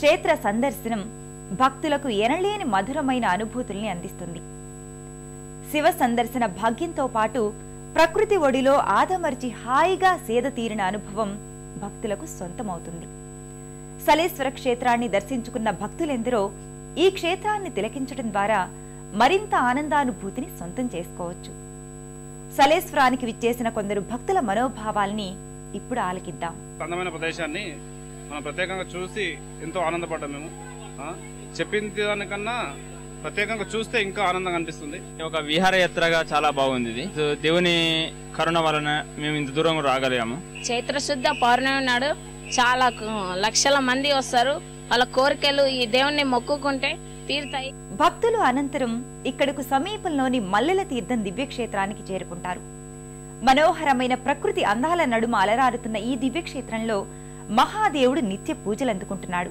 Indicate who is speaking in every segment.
Speaker 1: క్షేత్ర సందర్శనం భక్తులకు ఎనలేని మధురమైన అనుభూతుల్ని అందిస్తుంది. శివ సందర్శన భాగ్యంతో పాటు ప్రకృతి ఒడిలో ఆదమర్చి హాయిగా సేద తీరిన అనుభవం భక్తులకు సొంతమవుతుంది. సలేశ్వర క్షేత్రాన్ని దర్శించుకున్న భక్తులెందరో ఈ క్షేత్రాన్ని తిలకించడం ద్వారా మరింత ఆనందానుభూతిని సొంతం చేసుకోవచ్చు. సలేశ్వరానికి విచ్చేసిన కొందరు భక్తుల మనోభావాల్ని ఇప్పుడు ఆలకిద్దాం.
Speaker 2: అందమైన ప్రదేశాన్ని మనం ప్రత్యేకంగా చూసి ఎంతో ఆనందపడ్డాం మేము. ఆ, చెప్పిన దానికన్నా ప్రత్యేకంగా చూస్తే ఇంకా ఆనందంగా అనిపిస్తుంది.
Speaker 3: ఒక విహారయాత్రగా చాలా బాగుంది ఇది. దేవుని కరుణ వలన మేము ఇంత దూరం రాగలిగాము.
Speaker 4: చైత్రశుద్ధ పౌర్ణమి నాడు చాలా లక్షల మంది వస్తారు. వాళ్ళ కోరికలు ఈ దేవుణ్ణి మొక్కుకుంటే తీరుతాయి.
Speaker 1: భక్తులు అనంతరం ఇక్కడకు సమీపంలోని మల్లెల తీర్థం దివ్యక్షేత్రానికి చేరుకుంటారు. మనోహరమైన ప్రకృతి అందాల నడుమ అలరారుతున్న ఈ దివ్యక్షేత్రంలో మహాదేవుడు నిత్య పూజలు అందుకుంటున్నాడు.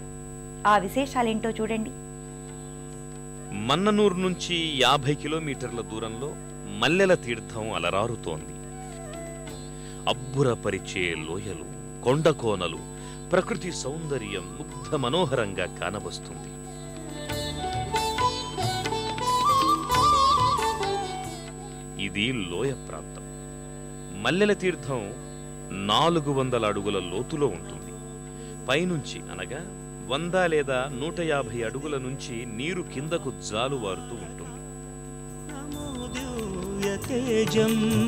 Speaker 1: ఆ విశేషాలేంటో చూడండి.
Speaker 5: మన్ననూరు నుంచి యాభై కిలోమీటర్ల దూరంలో మల్లెల తీర్థం అలరారుతోంది. అబ్బురపరిచే లోయలు కొండకోనలు ప్రకృతి సౌందర్యం ముగ్ధ మనోహరంగా కానవస్తుంది. ఇది లోయ ప్రాంతం. మల్లెల తీర్థం నాలుగు వందల అడుగుల లోతులో ఉంటుంది. పైనుంచి అనగా వంద లేదా నూట యాభై అడుగుల నుంచి నీరు కిందకు జాలువారుతూ ఉంటుంది.
Speaker 6: దివ్యతేజం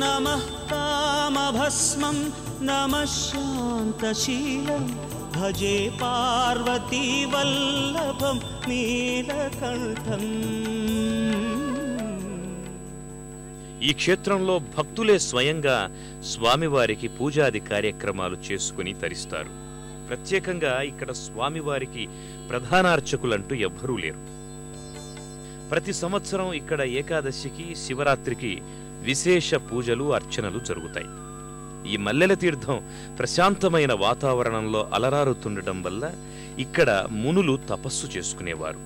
Speaker 6: నమః కామభస్మం శాంతశీలం. భజే పార్వతీ వల్లభం. నీలకంఠం.
Speaker 5: ఈ క్షేత్రంలో భక్తులే స్వయంగా స్వామివారికి పూజాది కార్యక్రమాలు చేసుకుని తరిస్తారు. ప్రత్యేకంగా ఇక్కడ స్వామివారికి ప్రధానార్చకులంటూ ఎవ్వరూ లేరు. ప్రతి సంవత్సరం ఇక్కడ ఏకాదశికి శివరాత్రికి విశేష పూజలు అర్చనలు జరుగుతాయి. ఈ మల్లెల తీర్థం ప్రశాంతమైన వాతావరణంలో అలరారుతుండటం వల్ల ఇక్కడ మునులు తపస్సు చేసుకునేవారు.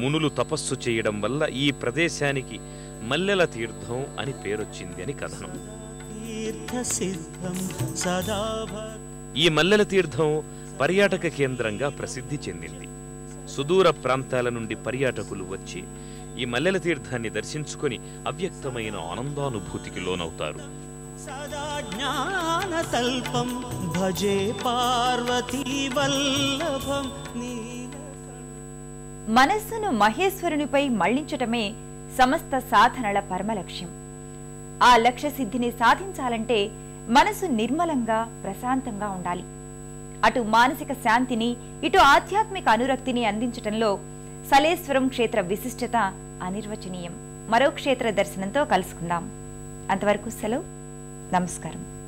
Speaker 5: మునులు తపస్సు చేయడం వల్ల ఈ ప్రదేశానికి మల్లెల తీర్థం అని పేరొచ్చింది అని కథనం. ఈ మల్లెల తీర్థం పర్యాటక కేంద్రంగా ప్రసిద్ధి చెందింది. సుదూర ప్రాంతాల నుండి పర్యాటకులు వచ్చి ఈ మల్లెల తీర్థాన్ని దర్శించుకొని అవ్యక్తమైన ఆనందానుభూతికి లోనవుతారు.
Speaker 6: సదా భజే పార్వతీ వల్లభం
Speaker 1: మనస్సును మహేశ్వరునిపై మళ్ళించటమే సమస్త సాధనల పరమలక్ష్యం. ఆ లక్ష్య సిద్ధిని సాధించాలంటే మనసు నిర్మలంగా ప్రశాంతంగా ఉండాలి. అటు మానసిక శాంతిని ఇటు ఆధ్యాత్మిక అనురక్తిని అందించటంలో సలేశ్వరం క్షేత్ర విశిష్టత అనిర్వచనీయం. మరో క్షేత్ర దర్శనంతో కలుసుకుందాం. అంతవరకు సెలవు. నమస్కారం.